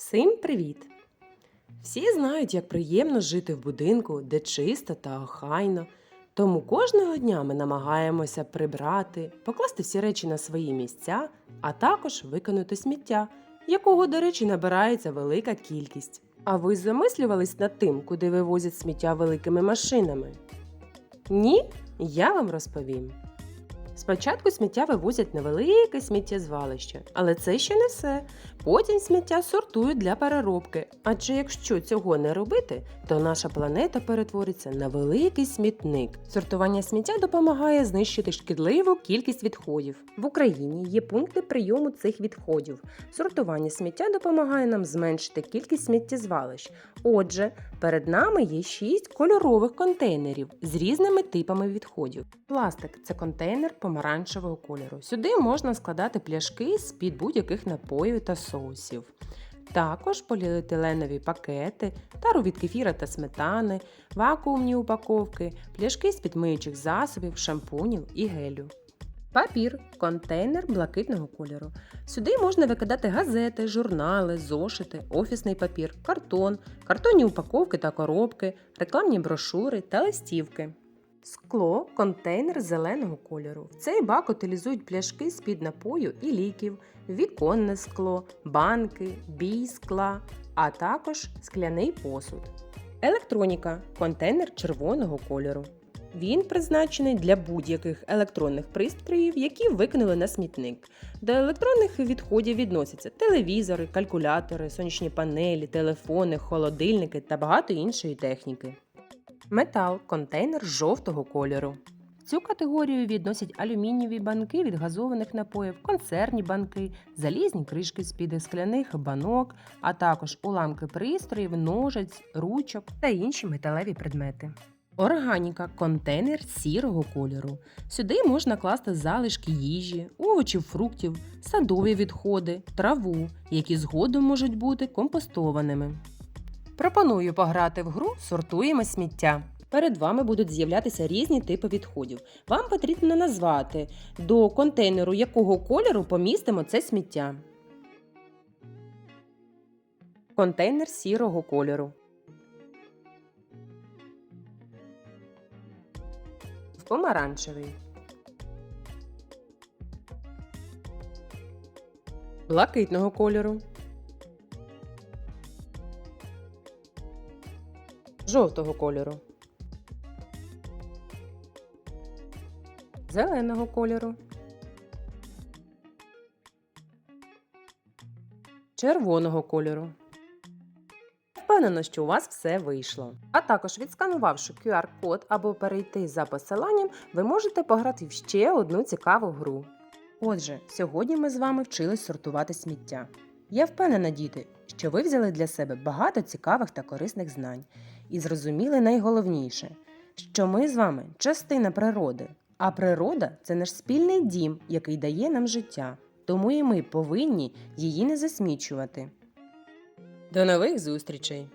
Всім привіт! Всі знають, як приємно жити в будинку, де чисто та охайно. Тому кожного дня ми намагаємося прибрати, покласти всі речі на свої місця, а також викинути сміття, якого, до речі, набирається велика кількість. А ви замислювались над тим, куди вивозять сміття великими машинами? Ні, я вам розповім. Спочатку сміття вивозять на велике сміттєзвалище, але це ще не все. Потім сміття сортують для переробки. Адже якщо цього не робити, то наша планета перетвориться на великий смітник. Сортування сміття допомагає знищити шкідливу кількість відходів. В Україні є пункти прийому цих відходів. Сортування сміття допомагає нам зменшити кількість сміттєзвалищ. Отже, перед нами є шість кольорових контейнерів з різними типами відходів. Пластик це контейнер помаранчевого кольору. Сюди можна складати пляшки з-під будь-яких напоїв та соусів. Також поліетиленові пакети, тару від кефіра та сметани, вакуумні упаковки, пляшки з підмиючих засобів, шампунів і гелю. Папір контейнер блакитного кольору. Сюди можна викидати газети, журнали, зошити, офісний папір, картон, картонні упаковки та коробки, рекламні брошури та листівки. Скло контейнер зеленого кольору. В цей бак утилізують пляшки з-під напою і ліків, віконне скло, банки, бій скла, а також скляний посуд. Електроніка контейнер червоного кольору. Він призначений для будь-яких електронних пристроїв, які викинули на смітник. До електронних відходів відносяться телевізори, калькулятори, сонячні панелі, телефони, холодильники та багато іншої техніки. Метал контейнер жовтого кольору. Цю категорію відносять алюмінієві банки від газованих напоїв, консервні банки, залізні кришки з-під скляних банок, а також уламки пристроїв, ножиць, ручок та інші металеві предмети. Органіка контейнер сірого кольору. Сюди можна класти залишки їжі, овочів, фруктів, садові відходи, траву, які згодом можуть бути компостованими. Пропоную пограти в гру Сортуємо сміття. Перед вами будуть з'являтися різні типи відходів. Вам потрібно назвати, до контейнеру якого кольору помістимо це сміття. Контейнер сірого кольору. Помаранчевий. Блакитного кольору. Жовтого кольору, зеленого кольору, червоного кольору. Впевнено, що у вас все вийшло. А також відсканувавши QR-код або перейти за посиланням, ви можете пограти в ще одну цікаву гру. Отже, сьогодні ми з вами вчились сортувати сміття. Я впевнена, діти, що ви взяли для себе багато цікавих та корисних знань і зрозуміли найголовніше, що ми з вами частина природи, а природа це наш спільний дім, який дає нам життя, тому і ми повинні її не засмічувати. До нових зустрічей!